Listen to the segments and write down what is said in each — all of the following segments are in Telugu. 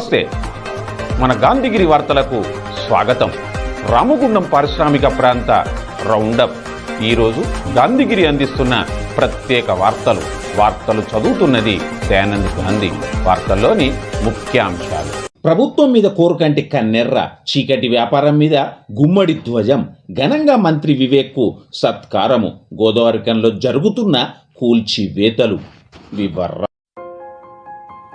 నమస్తే. మన గాంధీగిరి వార్తలకు స్వాగతం. రామగుండం పారిశ్రామిక ప్రాంత రౌండప్. ఈరోజు గాంధీగిరి అందిస్తున్న ప్రత్యేక వార్తలు. వార్తలు చదువుతున్నది దయానంద్ గాంధీ. వార్తల్లోని ముఖ్యాంశాలు. ప్రభుత్వం మీద కోరుకంటి కన్నెర్ర చీకటి వ్యాపారం మీద గుమ్మడి ధ్వజం ఘనంగా మంత్రి వివేక్కు సత్కారము గోదావరికంలో జరుగుతున్న కూల్చివేతలు. వివర్ర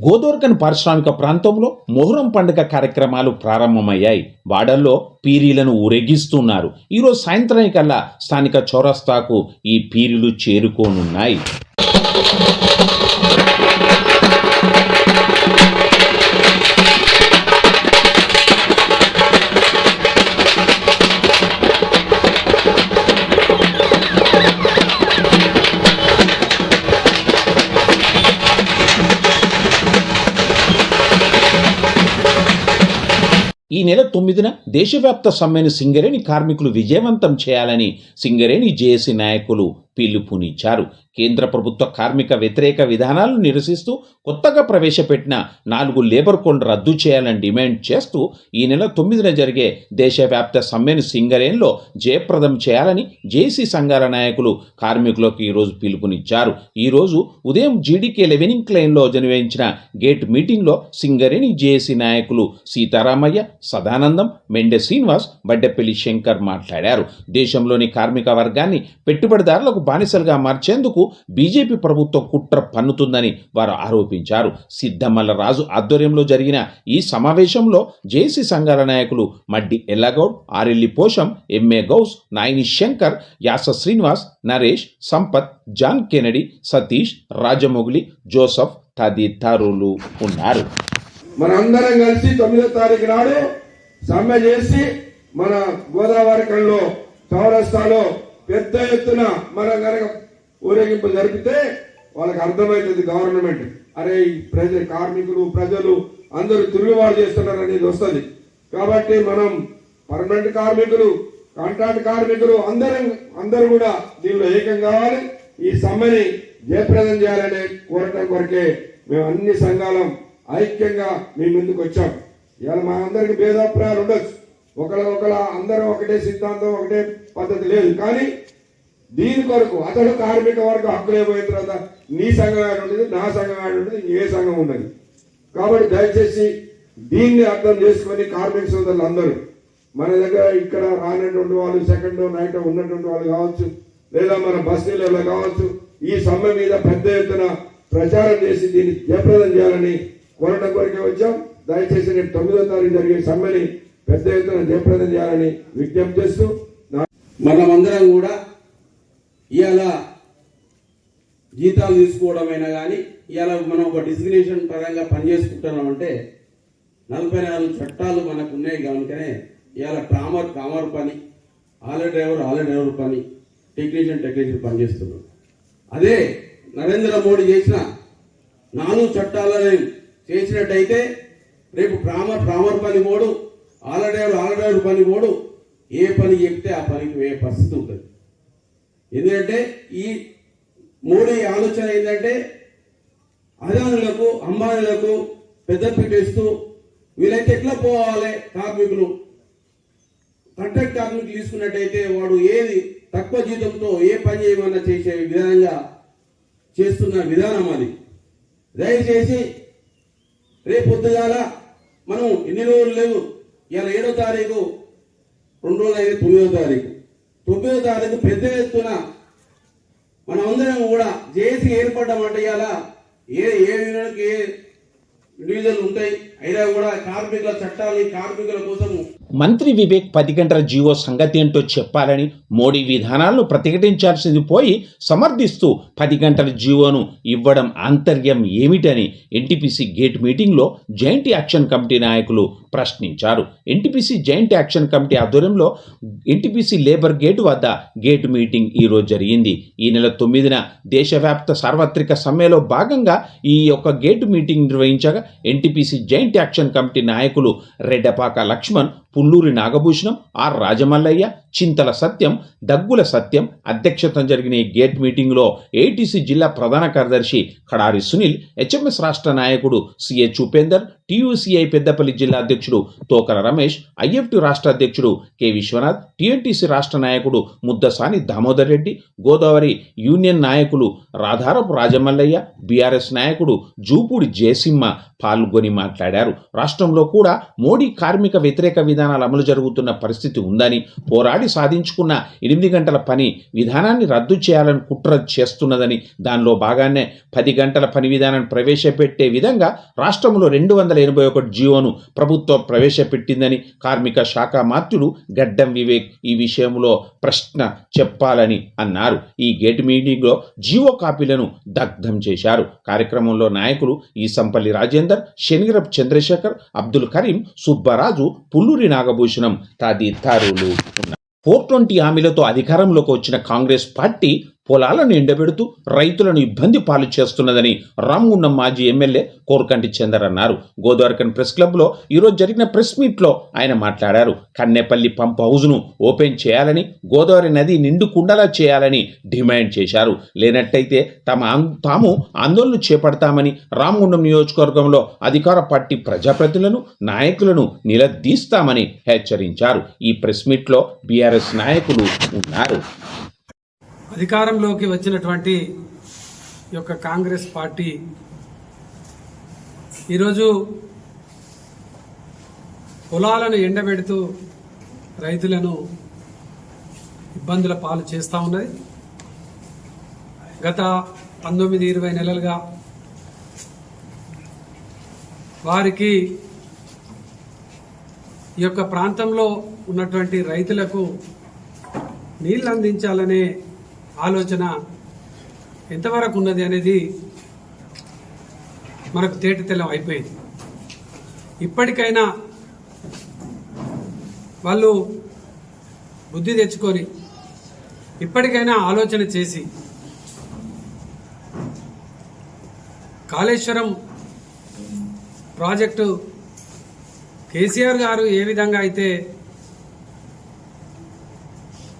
Godavarikhani పారిశ్రామిక ప్రాంతంలో మొహరం పండుగ కార్యక్రమాలు ప్రారంభమయ్యాయి. వాడల్లో పీరీలను ఊరేగిస్తున్నారు. ఈరోజు సాయంత్రానికల్లా స్థానిక చౌరస్తాకు ఈ పీరీలు చేరుకోనున్నాయి. ఈ నెల తొమ్మిదిన దేశవ్యాప్త సమ్మెను సింగరేణి కార్మికులు విజయవంతం చేయాలని సింగరేణి జేఏసీ నాయకులు పిలుపునిచ్చారు. కేంద్ర ప్రభుత్వ కార్మిక వ్యతిరేక విధానాలను నిరసిస్తూ కొత్తగా ప్రవేశపెట్టిన నాలుగు లేబర్ కోడ్ రద్దు చేయాలని డిమాండ్ చేస్తూ ఈ నెల తొమ్మిదిన జరిగే దేశవ్యాప్త సమ్మెను సింగరేణిలో జయప్రదం చేయాలని జేసీ సంఘాల నాయకులు కార్మికులకు ఈరోజు పిలుపునిచ్చారు. ఈరోజు ఉదయం జీడీకే లెవెనింగ్ క్లైన్లో నిర్వహించిన గేట్ మీటింగ్లో సింగరేణి జేఏసీ నాయకులు సీతారామయ్య సదానందం మెండె శ్రీనివాస్ బడ్డెపల్లి శంకర్ మాట్లాడారు. దేశంలోని కార్మిక వర్గాన్ని పెట్టుబడిదారులకు బానిసలుగా మార్చేందుకు బీజేపీ ప్రభుత్వం కుట్ర పన్నుతుందని వారు ఆరోపించారు. సిద్ధమల్లరాజు ఆధ్వర్యంలో జరిగిన ఈ సమావేశంలో జేసీ సంఘాల నాయకులు Maddi Ellagoud Arelli Posham M A Gous Nayani Shankar Yasa Srinivas Naresh Sampath John Kennedy Satish Rajamogili Joseph తదితరులు ఉన్నారు. మనందరం కలిసి తొమ్మిదో తారీఖు నాడు సమ్మె చేసి మన గోదావరి కళ్ళలో చౌరస్తాలో పెద్ద ఎత్తున మన కనుక ఊరేగింపు జరిపితే వాళ్ళకి అర్థమవుతుంది గవర్నమెంట్. అరే ఈ ప్రజ కార్మికులు ప్రజలు అందరూ తిరుగుబాటు చేస్తున్నారు అనేది వస్తుంది. కాబట్టి మనం పర్మనెంట్ కార్మికులు కాంట్రాక్ట్ కార్మికులు అందరం అందరూ కూడా దీనిలో ఏకం కావాలి. ఈ సమ్మెని జయప్రదం చేయాలనే కోరటం కొరకే మేము అన్ని సంఘాలం ఐక్యంగా మీ ముందుకు వచ్చాం. ఇవాళ మా అందరికి భేదాభిప్రాయాలు ఉండొచ్చు. ఒకళ్ళ ఒకళ్ళ అందరం ఒకటే సిద్ధాంతం ఒకటే పద్ధతి లేదు. కానీ దీని కొరకు అతడు కార్మిక వర్గ హక్కులు ఏమైన తర్వాత నీ సంఘం ఆడి ఉంటుంది నా సంఘం ఆడి ఉంటుంది ఏ సంఘం ఉన్నది కాబట్టి దయచేసి దీన్ని అర్థం చేసుకొని కార్మిక సోదరులు అందరూ మన దగ్గర ఇక్కడ రానటువంటి వాళ్ళు సెకండ్ నైట్ ఉన్నటువంటి వాళ్ళు కావచ్చు లేదా మన బస్తీలలో కావచ్చు ఈ సమ్మె మీద పెద్ద ఎత్తున ప్రచారం చేసి దీన్ని జయప్రదం చేయాలని కోరటం కొరకే వచ్చాం. దయచేసి నేను తొమ్మిదో తారీఖు జరిగే సమ్మెని పెద్ద ఎత్తున జయప్రదం చేయాలని విజ్ఞప్తి చేస్తూ మనమందరం కూడా ఇవాళ జీతాలు తీసుకోవడమైనా కానీ ఇవాళ మనం ఒక డిసిగ్నేషన్ పరంగా పనిచేసుకుంటున్నాం అంటే నలభై నాలుగు చట్టాలు మనకు ఉన్నాయి కనుకనే ఇవాళ ట్రామర్ కామర్ పని ఆలే డ్రైవర్ ఆలే డ్రైవర్ పని టెక్నీషియన్ టెక్నీషియన్ పనిచేస్తున్నాం అదే నరేంద్ర మోడీ చేసిన నాలుగు చట్టాలని చేసినట్టయితే రేపు ప్రామర్ ప్రామర్ పని పోడు ఆల డ్రైవర్ ఆల డ్రైవర్ పని పోడు ఏ పని చెప్తే ఆ పనికి పోయే పరిస్థితి ఉంటుంది. ఎందుకంటే ఈ మోడీ ఆలోచన ఏంటంటే అదానులకు అంబానీలకు పెద్దపీట ఇస్తూ వీళ్ళైతే ఎట్లా పోవాలి కార్మికులు? కాంట్రాక్ట్ కార్మికులు తీసుకున్నట్టయితే వాడు ఏది తక్కువ జీతంతో ఏ పని చేయమన్నా చేసే విధానంగా చేస్తున్న విధానం అది. దయచేసి రేపు పొద్దుగాల మనం ఎన్ని రోజులు లేవు? ఇవాళ ఏడో తారీఖు రెండు రోజులు అయితే తొమ్మిదో తారీఖు. తొమ్మిదో తారీఖు పెద్ద ఎత్తున మనం అందరం కూడా జేసీ ఏర్పడ్డామంటే ఇవాళ ఏ ఏ యూనియన్కి ఏ ఇండివిజువల్ ఉంటాయి? అయినా కూడా కార్మికుల చట్టాలని కార్మికుల కోసము మంత్రి వివేక్ పది గంటల జీవో సంగతి ఏంటో చెప్పాలని మోడీ విధానాలను ప్రతిఘటించాల్సింది పోయి సమర్థిస్తూ పది గంటల జీవోను ఇవ్వడం ఆంతర్యం ఏమిటని ఎన్టీపీసీ గేట్ మీటింగ్లో జాయింట్ యాక్షన్ కమిటీ నాయకులు ప్రశ్నించారు. ఎన్టీపీసీ జాయింట్ యాక్షన్ కమిటీ ఆధ్వర్యంలో ఎన్టీపీసీ లేబర్ గేట్ వద్ద గేట్ మీటింగ్ ఈరోజు జరిగింది. ఈ నెల తొమ్మిదిన దేశవ్యాప్త సార్వత్రిక సమ్మెలో భాగంగా ఈ యొక్క గేట్ మీటింగ్ నిర్వహించగా ఎన్టీపీసీ జాయింట్ యాక్షన్ కమిటీ నాయకులు రెడ్డపాక లక్ష్మణ్ పుల్లూరి నాగభూషణం ఆర్ రాజమల్లయ్య చింతల సత్యం దగ్గుల సత్యం అధ్యక్షతన జరిగిన ఈ గేట్ మీటింగ్లో ఏటీసీ జిల్లా ప్రధాన కార్యదర్శి కడారి సునీల్ హెచ్ఎంఎస్ రాష్ట్ర నాయకుడు సిఏ ఉపేందర్ టీయూసీఐ పెద్దపల్లి జిల్లా అధ్యక్షుడు తోకర రమేష్ ఐఎఫ్టి రాష్ట్ర అధ్యక్షుడు కె విశ్వనాథ్ టీఎన్టీసీ రాష్ట్ర నాయకుడు ముద్దసాని దామోదర్ రెడ్డి గోదావరి యూనియన్ నాయకులు రాధారపు రాజమల్లయ్య బీఆర్ఎస్ నాయకుడు జూపూడి జయసింహ పాల్గొని మాట్లాడారు. రాష్ట్రంలో కూడా మోడీ కార్మిక వ్యతిరేక విధానాలు అమలు జరుగుతున్న పరిస్థితి ఉందని పోరాడి సాధించుకున్న ఎనిమిది గంటల పని విధానాన్ని రద్దు చేయాలని కుట్ర చేస్తున్నదని దానిలో భాగాన్నే పది గంటల పని విధానాన్ని ప్రవేశపెట్టే విధంగా రాష్ట్రంలో రెండు వందల ఎనభై ఒకటి జీవోను ప్రభుత్వం ప్రవేశపెట్టిందని కార్మిక శాఖ మాత్రులు గడ్డం వివేక్ ఈ విషయంలో ప్రశ్న చెప్పాలని అన్నారు. ఈ గేట్ మీటింగ్లో జీవో కాపీలను దగ్ధం చేశారు. కార్యక్రమంలో నాయకులు ఈసంపల్లి రాజేందర్ శనిగిరప్ చంద్రశేఖర్ అబ్దుల్ కరీం సుబ్బరాజు పుల్లూరి నాగభూషణం తదితరులు ఉన్నారు. ఫోర్ ట్వంటీ హామీలతో అధికారంలోకి వచ్చిన కాంగ్రెస్ పార్టీ పొలాలను ఎండబెడుతూ రైతులను ఇబ్బంది పాలు చేస్తున్నదని రామగుండం మాజీ ఎమ్మెల్యే కోరకంటి చందర్ అన్నారు. గోదావరికన్ ప్రెస్ క్లబ్లో ఈరోజు జరిగిన ప్రెస్ మీట్లో ఆయన మాట్లాడారు. కన్నెపల్లి పంప్ హౌజ్ను ఓపెన్ చేయాలని గోదావరి నది నిండుకుండలా చేయాలని డిమాండ్ చేశారు. లేనట్టయితే తమ తాము ఆందోళన చేపడతామని రామగుండం నియోజకవర్గంలో అధికార పార్టీ ప్రజాప్రతినిధులను నాయకులను నిలదీస్తామని హెచ్చరించారు. ఈ ప్రెస్ మీట్లో బీఆర్ఎస్ నాయకులు ఉన్నారు. అధికారంలోకి వచ్చినటువంటి ఈ యొక్క కాంగ్రెస్ పార్టీ ఈరోజు పొలాలను ఎండబెడుతూ రైతులను ఇబ్బందుల పాలు చేస్తూ ఉన్నది. గత పంతొమ్మిది ఇరవై నెలలుగా వారికి ఈ యొక్క ప్రాంతంలో ఉన్నటువంటి రైతులకు నీళ్ళు అందించాలనే ఆలోచన ఎంతవరకు ఉన్నది అనేది మనకు తేటతెల్లం అయిపోయింది. ఇప్పటికైనా వాళ్ళు బుద్ధి తెచ్చుకొని ఇప్పటికైనా ఆలోచన చేసి కాళేశ్వరం ప్రాజెక్టు కేసీఆర్ గారు ఏ విధంగా అయితే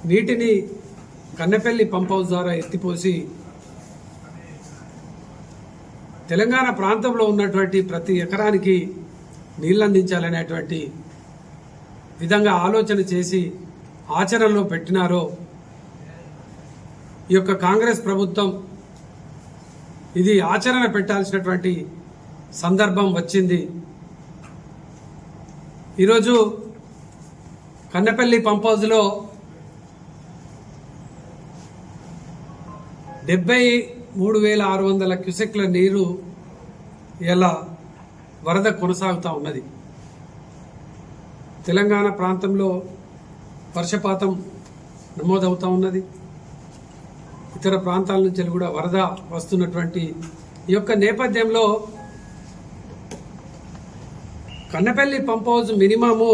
నీటిని కన్నెపల్లి పంప్ హౌస్ ద్వారా ఎత్తిపోసి తెలంగాణ ప్రాంతంలో ఉన్నటువంటి ప్రతి ఎకరానికి నీళ్ళు అందించాలనేటువంటి విధంగా ఆలోచన చేసి ఆచరణలో పెట్టినారో ఈ యొక్క కాంగ్రెస్ ప్రభుత్వం ఇది ఆచరణ పెట్టాల్సినటువంటి సందర్భం వచ్చింది. ఈరోజు కన్నెపల్లి పంప్ హౌస్లో డెబ్బై మూడు వేల ఆరు వందల క్యూసెక్ల నీరు ఇలా వరద కొనసాగుతూ ఉన్నది. తెలంగాణ ప్రాంతంలో వర్షపాతం నమోదవుతూ ఉన్నది. ఇతర ప్రాంతాల నుంచి కూడా వరద వస్తున్నటువంటి ఈ యొక్క నేపథ్యంలో Kannepalli pump house minimum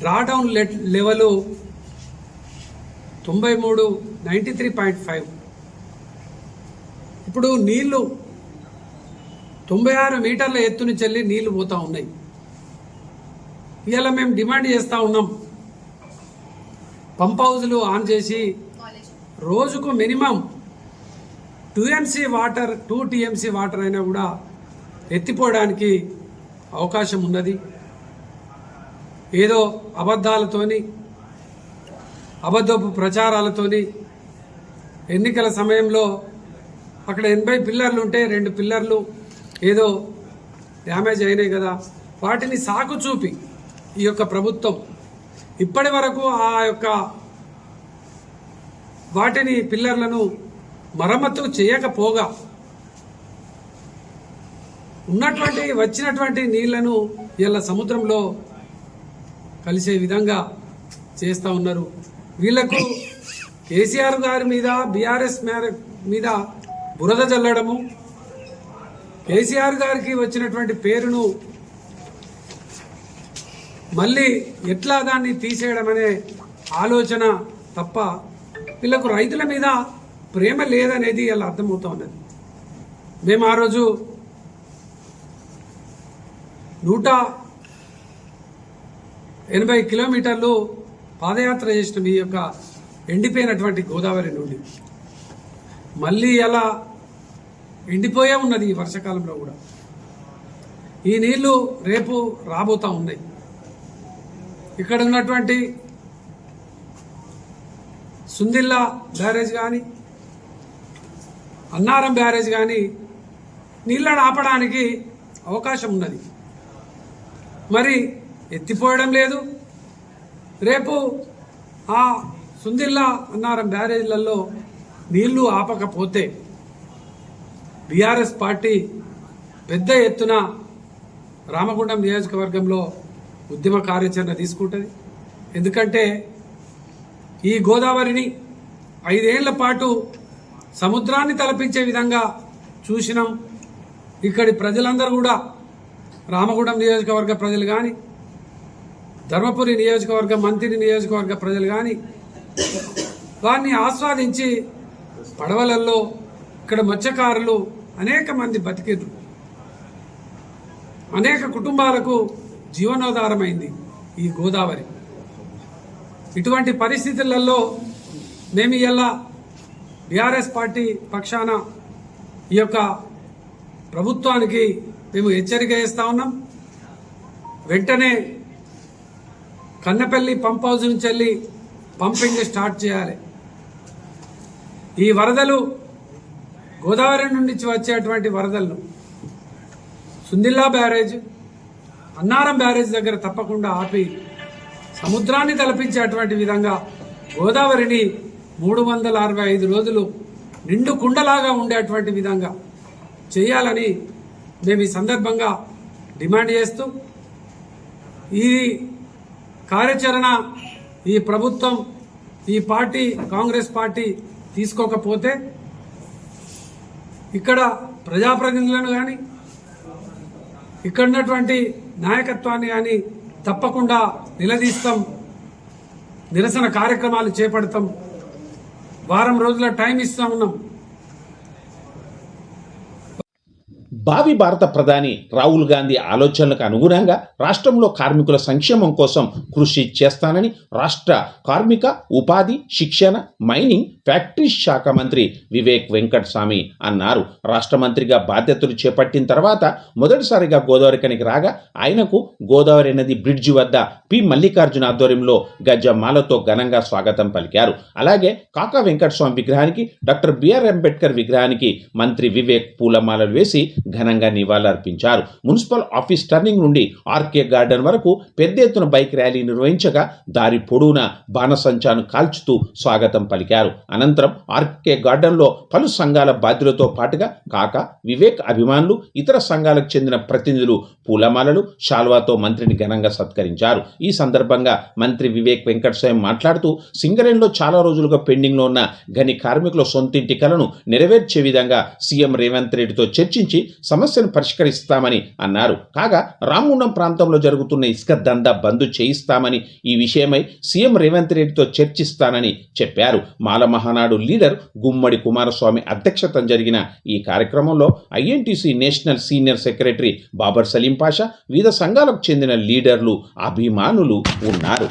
drawdown level తొంభై మూడు నైంటీ త్రీ పాయింట్ ఫైవ్. ఇప్పుడు నీళ్ళు తొంభై ఆరు మీటర్ల ఎత్తు నుంచి వెళ్ళి నీళ్ళు పోతా ఉన్నాయి. ఇవాళ మేము డిమాండ్ చేస్తూ ఉన్నాం. పంప్ హౌజులు ఆన్ చేసి రోజుకు minimum two MC water two TMC water అయినా కూడా ఎత్తిపోవడానికి అవకాశం ఉన్నది. ఏదో అబద్ధాలతోని అబద్ధపు ప్రచారాలతోని ఎన్నికల సమయంలో అక్కడ ఎనభై పిల్లర్లు ఉంటే రెండు పిల్లర్లు ఏదో డ్యామేజ్ అయినాయి కదా. వాటిని సాకు చూపి ఈ యొక్క ప్రభుత్వం ఇప్పటి వరకు ఆ యొక్క వాటిని పిల్లర్లను మరమ్మతు చేయకపోగా ఉన్నటువంటి వచ్చినటువంటి నీళ్ళను ఇలా సముద్రంలో కలిసే విధంగా చేస్తూ ఉన్నారు. వీళ్ళకు కేసీఆర్ గారి మీద బీఆర్ఎస్ మీద బురద జల్లడము కేసీఆర్ గారికి వచ్చినటువంటి పేరును మళ్ళీ ఎట్లా దాన్ని తీసేయడం అనే ఆలోచన తప్ప వీళ్ళకు రైతుల మీద ప్రేమ లేదనేది ఇలా అర్థమవుతా ఉన్నది మేము ఆ రోజు నూట ఎనభై కిలోమీటర్లు పాదయాత్ర చేసిన ఈ యొక్క ఎండిపోయినటువంటి గోదావరి నుండి. మళ్ళీ ఎలా ఎండిపోయే ఉన్నది ఈ వర్షాకాలంలో కూడా. ఈ నీళ్ళు రేపు రాబోతా ఉన్నాయి. ఇక్కడ ఉన్నటువంటి సుందిల్లా బ్యారేజ్ కానీ అన్నారం బ్యారేజ్ కానీ నీళ్ళను ఆపడానికి అవకాశం ఉన్నది. మరి ఎత్తిపోయడం లేదు. రేపు ఆ సుందిర్లా అన్నారం బ్యారేజ్లలో నీళ్ళు ఆపకపోతే బీఆర్ఎస్ పార్టీ పెద్ద ఎత్తున రామగుండం నియోజకవర్గంలో ఉద్యమ కార్యాచరణ తీసుకుంటుంది. ఎందుకంటే ఈ గోదావరిని ఐదేళ్ళ పాటు సముద్రాన్ని తలపించే విధంగా చూసినాం. ఇక్కడి ప్రజలందరూ కూడా రామగుండం నియోజకవర్గ ప్రజలు కానీ ధర్మపురి నియోజకవర్గ మంత్రి నియోజకవర్గ ప్రజలు కానీ వారిని ఆస్వాదించి పడవలలో ఇక్కడ మత్స్యకారులు అనేక మంది బతికిర్రు అనేక కుటుంబాలకు జీవనోధారమైంది ఈ గోదావరి. ఇటువంటి పరిస్థితులలో మేము ఇలా బీఆర్ఎస్ పార్టీ పక్షాన ఈ యొక్క ప్రభుత్వానికి మేము హెచ్చరిక చేస్తా ఉన్నాం. వెంటనే కన్నపల్లి పంప్ హౌస్ నుంచి వెళ్ళి పంపింగ్ స్టార్ట్ చేయాలి. ఈ వరదలు గోదావరి నుండి వచ్చేటువంటి వరదలను సుందిల్లా బ్యారేజ్ అన్నారం బ్యారేజ్ దగ్గర తప్పకుండా ఆపి సముద్రాన్ని తలపించేటువంటి విధంగా గోదావరిని మూడు వందల అరవై ఐదు రోజులు నిండు కుండలాగా ఉండేటువంటి విధంగా చేయాలని మేము ఈ సందర్భంగా డిమాండ్ చేస్తూ ఈ కార్యాచరణ ఈ ప్రభుత్వం ఈ పార్టీ కాంగ్రెస్ పార్టీ తీసుకోకపోతే ఇక్కడ ప్రజాప్రతినిధులను కానీ ఇక్కడ ఉన్నటువంటి నాయకత్వాన్ని కానీ తప్పకుండా నిలదీస్తాం నిరసన కార్యక్రమాలు చేపడతాం. వారం రోజుల టైం ఇస్తా ఉన్నాం. భావి భారత ప్రధాని రాహుల్ గాంధీ ఆలోచనలకు అనుగుణంగా రాష్ట్రంలో కార్మికుల సంక్షేమం కోసం కృషి చేస్తానని రాష్ట్ర కార్మిక ఉపాధి శిక్షణ మైనింగ్ ఫ్యాక్టరీస్ శాఖ మంత్రి వివేక్ వెంకటస్వామి అన్నారు. రాష్ట్ర మంత్రిగా బాధ్యతలు చేపట్టిన తర్వాత మొదటిసారిగా గోదావరికనికి రాగా ఆయనకు గోదావరి నది బ్రిడ్జి వద్ద పి. మల్లికార్జున ఆధ్వర్యంలో గజమాలతో ఘనంగా స్వాగతం పలికారు. అలాగే కాకా వెంకటస్వామి విగ్రహానికి డాక్టర్ బిఆర్ అంబేద్కర్ విగ్రహానికి మంత్రి వివేక్ పూలమాలలు వేసి ఘనంగా నివాళులర్పించారు. మున్సిపల్ ఆఫీస్ టర్నింగ్ నుండి ఆర్కే గార్డెన్ వరకు పెద్ద ఎత్తున బైక్ ర్యాలీ నిర్వహించగా దారి పొడవునా బాణసంచాను కాల్చుతూ స్వాగతం పలికారు. అనంతరం ఆర్కే గార్డెన్లో పలు సంఘాల బాధ్యులతో పాటుగా కాక వివేక్ అభిమానులు ఇతర సంఘాలకు చెందిన ప్రతినిధులు పూలమాలలు శాల్వాతో మంత్రిని ఘనంగా సత్కరించారు. ఈ సందర్భంగా మంత్రి వివేక్ వెంకటస్వామి మాట్లాడుతూ సింగరేణిలో చాలా రోజులుగా పెండింగ్లో ఉన్న గని కార్మికుల సొంతింటి కలను నెరవేర్చే విధంగా సీఎం రేవంత్ రెడ్డితో చర్చించి సమస్యను పరిష్కరిస్తామని అన్నారు. కాగా రామగుండం ప్రాంతంలో జరుగుతున్న ఇసుక దందా బంద్ చేయిస్తామని ఈ విషయమై సీఎం రేవంత్ రెడ్డితో చర్చిస్తానని చెప్పారు. మాల మహానాడు లీడర్ గుమ్మడి కుమారస్వామి అధ్యక్షతన జరిగిన ఈ కార్యక్రమంలో INTC national senior secretary Babar Saleem Pasha వివిధ సంఘాలకు చెందిన లీడర్లు అభిమానులు ఉన్నారు.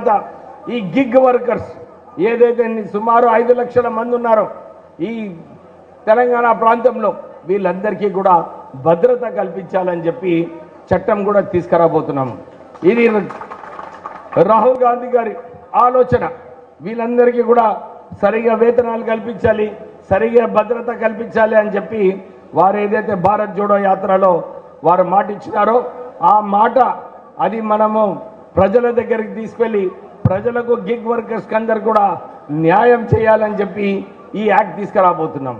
తర్వాత ఈ గిగ్ వర్కర్స్ ఏదైతే సుమారు ఐదు లక్షల మంది ఉన్నారో ఈ తెలంగాణ ప్రాంతంలో వీళ్ళందరికీ కూడా భద్రత కల్పించాలని చెప్పి చట్టం కూడా తీసుకురాబోతున్నాము. ఇది రాహుల్ గాంధీ గారి ఆలోచన. వీళ్ళందరికీ కూడా సరిగా వేతనాలు కల్పించాలి సరిగా భద్రత కల్పించాలి అని చెప్పి వారు ఏదైతే భారత్ జోడో యాత్రలో వారు మాట ఇచ్చినారో ఆ మాట అది మనము ప్రజల దగ్గరికి తీసుకెళ్ళి ప్రజలకు గిగ్ వర్కర్స్ అందరు కూడా న్యాయం చేయాలని చెప్పి ఈ యాక్ట్ తీసుకురాబోతున్నాం.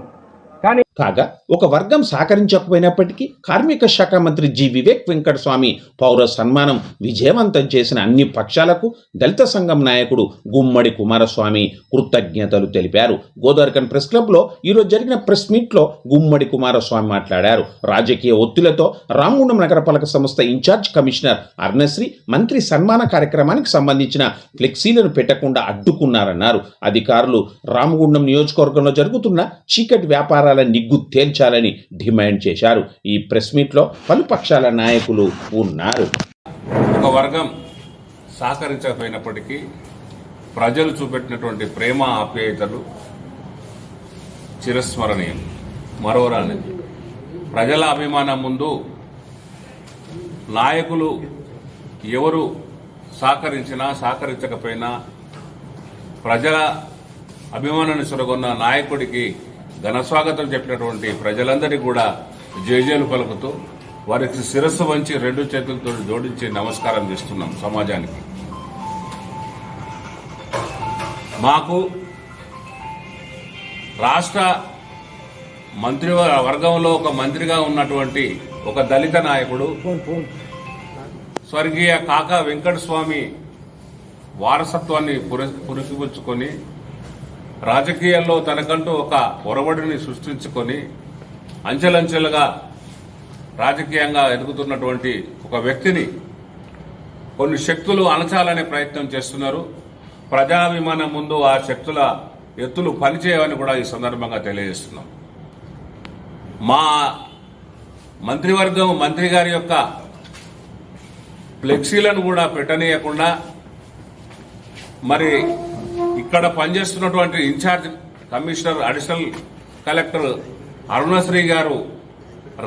కానీ కాగా ఒక వర్గం సహకరించకపోయినప్పటికీ కార్మిక శాఖ మంత్రి జి. వివేక్ వెంకటస్వామి పౌర సన్మానం విజయవంతం చేసిన అన్ని పక్షాలకు దళిత సంఘం నాయకుడు గుమ్మడి కుమారస్వామి కృతజ్ఞతలు తెలిపారు. గోదావరికన్ ప్రెస్ క్లబ్లో ఈరోజు జరిగిన ప్రెస్ మీట్లో గుమ్మడి కుమారస్వామి మాట్లాడారు. రాజకీయ ఒత్తిళ్ళతో రామగుండం నగరపాలక సంస్థ ఇన్ఛార్జ్ కమిషనర్ అర్ణశ్రీ మంత్రి సన్మాన కార్యక్రమానికి సంబంధించిన ఫ్లెక్సీలను పెట్టకుండా అడ్డుకున్నారన్నారు. అధికారులు రామగుండం నియోజకవర్గంలో జరుగుతున్న చీకటి వ్యాపారాల నిగ్గు తేల్చాలని డిమాండ్ చేశారు. ఈ ప్రెస్ మీట్లో పలు పక్షాల నాయకులు ఉన్నారు. ఒక వర్గం సహకరించకపోయినప్పటికీ ప్రజలు చూపెట్టినటువంటి ప్రేమ ఆప్యాయతలు చిరస్మరణీయం. మరోరానిది ప్రజల అభిమానం ముందు నాయకులు ఎవరు సహకరించినా సహకరించకపోయినా ప్రజల అభిమానాన్ని సొరగొన్న నాయకుడికి ఘనస్వాగతం చెప్పినటువంటి ప్రజలందరికీ కూడా జేజేలు పలుకుతూ వారికి శిరస్సు వంచి రెండు చేతులతో జోడించి నమస్కారం చేస్తున్నాం సమాజానికి. మాకు రాష్ట్ర మంత్రి వర్గంలో ఒక మంత్రిగా ఉన్నటువంటి ఒక దళిత నాయకుడు స్వర్గీయ కాకా వెంకటస్వామి వారసత్వాన్ని పుర- పురిసిపుచ్చుకొని రాజకీయాల్లో తనకంటూ ఒక ఒరవడిని సృష్టించుకొని అంచెలంచెలుగా రాజకీయంగా ఎదుగుతున్నటువంటి ఒక వ్యక్తిని కొన్ని శక్తులు అణచాలనే ప్రయత్నం చేస్తున్నారు. ప్రజాభిమానం ముందు ఆ శక్తుల ఎత్తులు పనిచేయవని కూడా ఈ సందర్భంగా తెలియజేస్తున్నాం. మా మంత్రివర్గం మంత్రి గారి యొక్క ఫ్లెక్సీలను కూడా పెట్టనీయకుండా మరి ఇక్కడ పనిచేస్తున్నటువంటి in-charge commissioner additional collector Arunasri గారు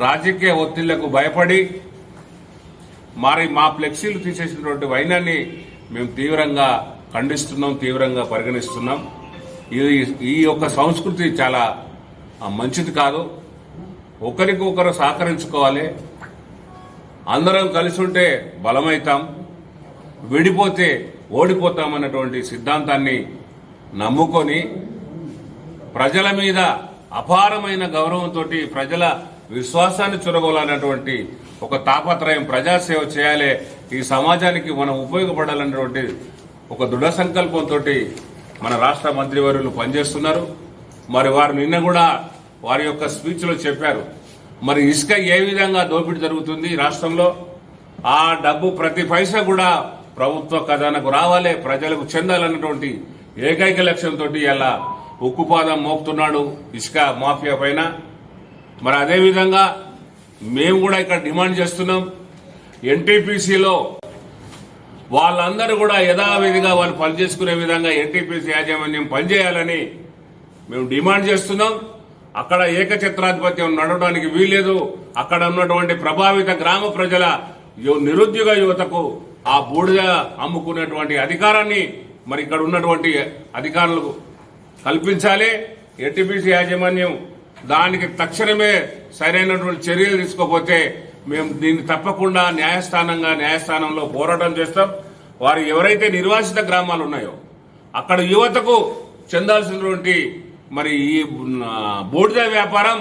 రాజకీయ ఒత్తిళ్ళకు భయపడి మరి మా ఫ్లెక్సీలు తీసేసినటువంటి వైనాన్ని మేము తీవ్రంగా ఖండిస్తున్నాం తీవ్రంగా పరిగణిస్తున్నాం. ఇది ఈ యొక్క సంస్కృతి చాలా మంచిది కాదు. ఒకరికొకరు సహకరించుకోవాలి. అందరం కలిసి ఉంటే బలమవుతాం విడిపోతే ఓడిపోతామన్నటువంటి సిద్ధాంతాన్ని నమ్ముకొని ప్రజల మీద అపారమైన గౌరవంతో ప్రజల విశ్వాసాన్ని చురగోలన్నటువంటి ఒక తాపత్రయం ప్రజాసేవ చేయాలి ఈ సమాజానికి మనం ఉపయోగపడాలన్నటువంటి ఒక దృఢ సంకల్పంతో మన రాష్ట్ర మంత్రివర్యులు పనిచేస్తున్నారు. మరి వారు నిన్న కూడా వారి యొక్క స్పీచ్లో చెప్పారు. మరి ఇసుక ఏ విధంగా దోపిడీ జరుగుతుంది ఈ రాష్ట్రంలో? ఆ డబ్బు ప్రతి పైసా కూడా ప్రభుత్వ ఖజానకు రావాలి ప్రజలకు చెందాలన్నటువంటి ఏకైక లక్ష్యంతో ఇలా ఉక్కుపాదం మోపుతున్నాడు ఇసుక మాఫియా పైన. మరి అదేవిధంగా మేము కూడా ఇక్కడ డిమాండ్ చేస్తున్నాం. ఎన్టీపీసీలో వాళ్ళందరూ కూడా యథావిధిగా వాళ్ళు పనిచేసుకునే విధంగా ఎన్టీపీసీ యాజమాన్యం పనిచేయాలని మేము డిమాండ్ చేస్తున్నాం. అక్కడ ఏకచిత్రాధిపత్యం నడవడానికి వీల్లేదు. అక్కడ ఉన్నటువంటి ప్రభావిత గ్రామ ప్రజల నిరుద్యోగ యువతకు ఆ బూడిద అమ్ముకునేటువంటి అధికారాన్ని మరి ఇక్కడ ఉన్నటువంటి అధికారులకు కల్పించాలి. ఎన్టీపీసీ యాజమాన్యం దానికి తక్షణమే సరైనటువంటి చర్యలు తీసుకోకపోతే మేము దీన్ని తప్పకుండా న్యాయస్థానంగా న్యాయస్థానంలో పోరాటం చేస్తాం. వారు ఎవరైతే నిర్వాసిత గ్రామాలు ఉన్నాయో అక్కడ యువతకు చెందాల్సినటువంటి మరి ఈ బూడిద వ్యాపారం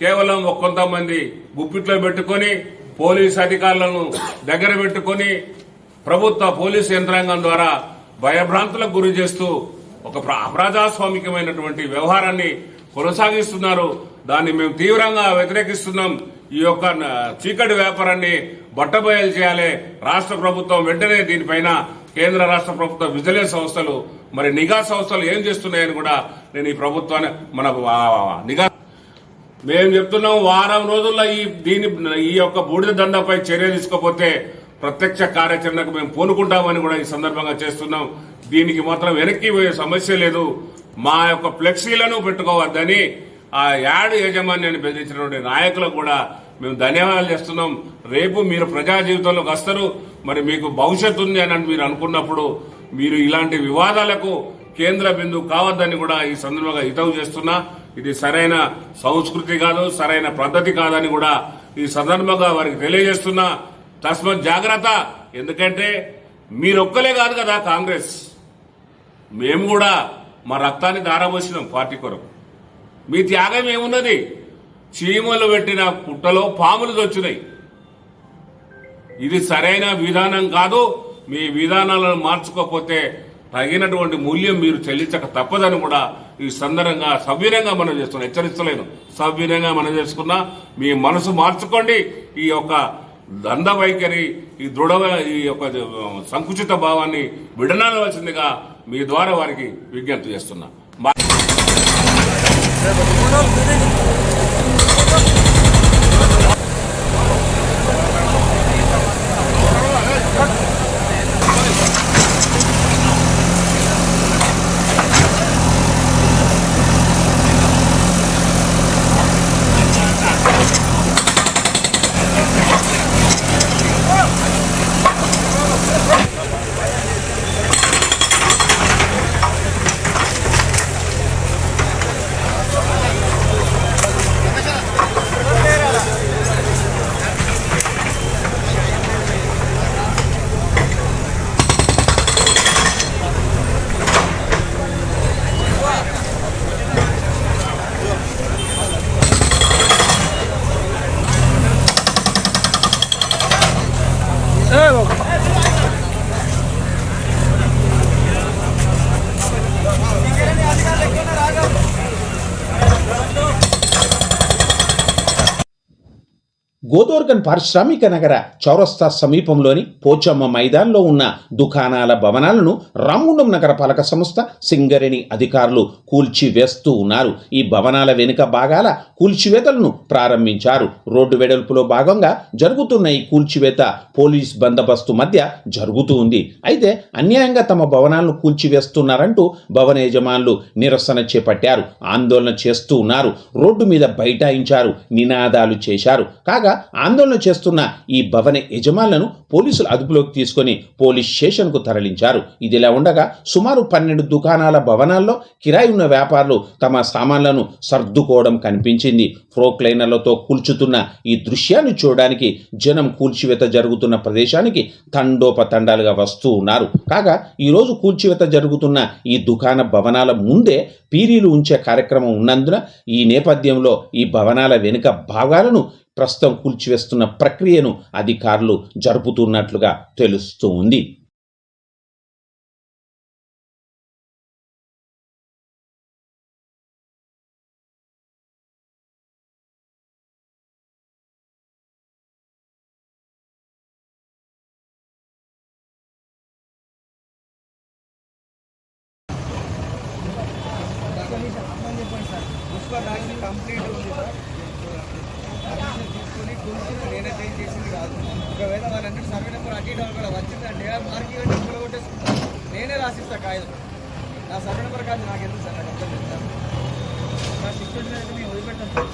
కేవలం కొంతమంది గుప్పిట్లో పెట్టుకొని పోలీస్ అధికారులను దగ్గర పెట్టుకొని ప్రభుత్వ పోలీసు యంత్రాంగం ద్వారా భయభ్రాంతులకు గురి చేస్తూ ఒక అప్రజాస్వామికమైనటువంటి వ్యవహారాన్ని కొనసాగిస్తున్నారు. దాన్ని మేము తీవ్రంగా వ్యతిరేకిస్తున్నాం. ఈ యొక్క చీకటి వ్యాపారాన్ని బట్టబయలు చేయాలి. రాష్ట్ర ప్రభుత్వం వెంటనే దీనిపైన కేంద్ర రాష్ట్ర ప్రభుత్వ విజిలెన్స్ సంస్థలు మరి నిఘా సంస్థలు ఏం చేస్తున్నాయని కూడా నేను ఈ ప్రభుత్వాన్ని మన నిఘా మేము చెప్తున్నాం వారం రోజుల్లో ఈ దీని ఈ యొక్క బూడిద దండపై చర్య తీసుకోకపోతే ప్రత్యక్ష కార్యాచరణకు మేము పూనుకుంటామని కూడా ఈ సందర్భంగా చేస్తున్నాం. దీనికి మాత్రం వెనక్కి పోయే సమస్య లేదు. మా యొక్క ఫ్లెక్సీలను పెట్టుకోవద్దని ఆ యాడ్ యాజమాన్యాన్ని బెదిరించినటువంటి నాయకులకు కూడా మేము ధన్యవాదాలు చేస్తున్నాం. రేపు మీరు ప్రజా జీవితంలోకి వస్తారు. మరి మీకు భవిష్యత్తు ఉంది అని మీరు అనుకున్నప్పుడు మీరు ఇలాంటి వివాదాలకు కేంద్ర బిందువు కావద్దని కూడా ఈ సందర్భంగా హితవు చేస్తున్నా. ఇది సరైన సంస్కృతి కాదు సరైన పద్ధతి కాదని కూడా ఈ సందర్భంగా వారికి తెలియజేస్తున్నా. తస్మత్ జాగ్రత్త. ఎందుకంటే మీరొక్కలే కాదు కదా కాంగ్రెస్. మేము కూడా మా రక్తాన్ని దారబోసినాం పార్టీ కొరకు. మీ త్యాగం ఏమున్నది? చీమలు పెట్టిన పుట్టలో పాములు దొచ్చినాయి ఇది సరైన విధానం కాదు. మీ విధానాలను మార్చుకోకపోతే తగినటువంటి మూల్యం మీరు చెల్లించక తప్పదని కూడా ఈ సందర్భంగా సవ్యంగా మనం చేస్తున్నాం. హెచ్చరిస్తలేను. సవ్యంగా మనం చేసుకున్నా మీ మనసు మార్చుకోండి. ఈ యొక్క దంద వైఖరి ఈ దృఢ ఈ యొక్క సంకుచిత భావాన్ని విడనాడవలసిందిగా మీ ద్వారా వారికి విజ్ఞప్తి చేస్తున్నా. మా- పారిశ్రామిక నగర చౌరస్తా సమీపంలోని పోచమ్మ మైదాన్లో ఉన్న దుకాణాల భవనాలను రామగుండం నగర పాలక సంస్థ సింగరేణి అధికారులు కూల్చివేస్తూ ఉన్నారు. ఈ భవనాల వెనుక భాగాల కూల్చివేతలను ప్రారంభించారు. రోడ్డు వెడల్పులో భాగంగా జరుగుతున్న ఈ కూల్చివేత పోలీస్ బందోబస్తు మధ్య జరుగుతూ ఉంది. అయితే అన్యాయంగా తమ భవనాలను కూల్చివేస్తున్నారంటూ భవన యజమానులు నిరసన చేపట్టారు. ఆందోళన చేస్తూ ఉన్నారు. రోడ్డు మీద బైఠాయించారు. నినాదాలు చేశారు. కాగా ఆందోళన చేస్తున్న ఈ భవన యజమానులను పోలీసులు అదుపులోకి తీసుకొని పోలీస్ స్టేషన్కు తరలించారు. ఇదిలా ఉండగా సుమారు పన్నెండు దుకాణాల భవనాల్లో కిరాయి ఉన్న వ్యాపారులు తమ సామాన్లను సర్దుకోవడం కనిపించింది. ఫ్రోక్లైనర్లతో కూల్చుతున్న ఈ దృశ్యాన్ని చూడడానికి జనం కూల్చివేత జరుగుతున్న ప్రదేశానికి తండోపతండాలుగా వస్తూ ఉన్నారు. కాగా ఈరోజు కూల్చివేత జరుగుతున్న ఈ దుకాణ భవనాల ముందే పీరీలు ఉంచే కార్యక్రమం ఉన్నందున ఈ నేపథ్యంలో ఈ భవనాల వెనుక భాగాలను ప్రస్తుతం కూల్చివేస్తున్న ప్రక్రియను అధికారులు జరుపుతున్నట్లుగా తెలుస్తూ ఉంది. నేనే చేంజ్ చేసింది కాదు. ఒకవేళ వాళ్ళందరూ సర్వే నెంబర్ అటు ఇటు కూడా వచ్చిందంటే మార్కి ఇవ్వండి ఇంట్లో కొట్టేసుకుంటాను నేనే రాసిస్తా కాయలు నా సర్వే నెంబర్ కాదు నాకు ఎందుకు సార్ నాకు అర్థం లేదు నా సిక్స్ అయితే నేను వదిలిపెట్టాను.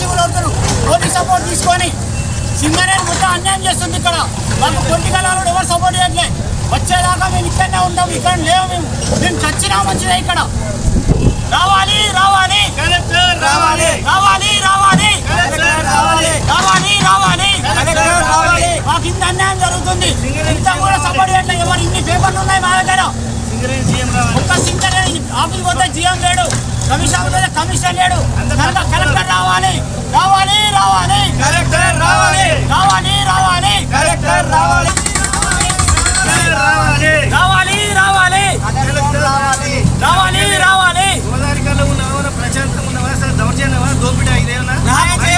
చెవులు అవుతారు ఓటీ సపోర్ట్ తీసుకొని సింగరేణి మొత్తం అన్యాయం చేస్తుంది ఇక్కడ. మాకు పొలిటికల్ ఎవరు సపోర్ట్ చేయట్లే? వచ్చేదాకా మేము ఇక్కడనే ఉంటాం ఇక్కడ లేవు మేము. మేము చచ్చినా మంచిదే ఇక్కడ. రావాలి రావాలి. రావాలి. రావాలి రావాలి. రావాలి. రావాలి మాకు ఇంత అన్యాయం జరుగుతుంది. ఇంత కూడా సపోర్ట్ చేయట్లేదు ఎవరు ఇన్ని పేపర్లు ఉన్నాయి మా దగ్గర? ఒక్క సింగరేణి ఆఫీస్ పోతే జీఎం లేడు. కమిషన్ కమిషన్ లేడు. కలెక్టర్ రావాలి. రావాలి రావాలి. కలెక్టర్ రావాలి. రావాలి రావాలి. కలెక్టర్ రావాలి. రావాలి. రావాలి రావాలి. రావాలి. రావాలి న్యాయం చేయండి అన్యాయంగా